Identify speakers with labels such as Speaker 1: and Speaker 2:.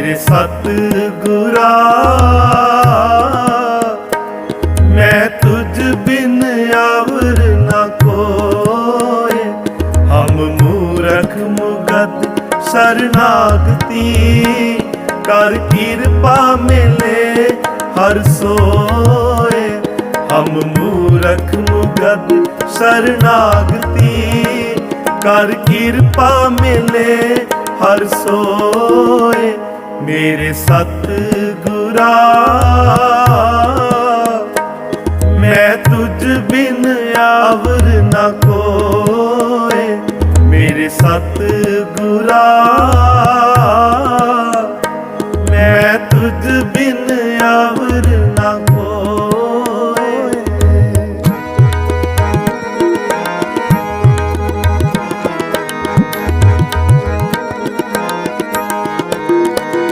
Speaker 1: ਮੇਰੇ ਸਤ ਗੁਰਾ ਮੈਂ ਤੁਝ ਬਿਨ ਆਵਰ ਨਾ ਕੋਏ। ਹਮ ਮੂਰਖ ਮੁਗਤ ਸਰਨਾਗਤੀ, ਕਰ ਕਿਰਪਾ ਮਿਲੇ ਹਰ ਸੋਏ। ਹਮ ਮੂਰਖ ਮੁਗਤ ਸਰਨਾਗਤੀ, ਕਰ ਕਿਰਪਾ ਮਿਲੇ ਹਰ ਸੋਏ। ਮੇਰੇ ਸਤ ਗੁਰਾ ਮੈਂ ਤੁਝ ਬਿਨ ਆਵਰ ਨਾ ਕੋਏ। ਮੇਰੇ ਸਤ ਗੁਰਾ ਮੈਂ ਤੁਝ ਬਿਨ ਆਵਰ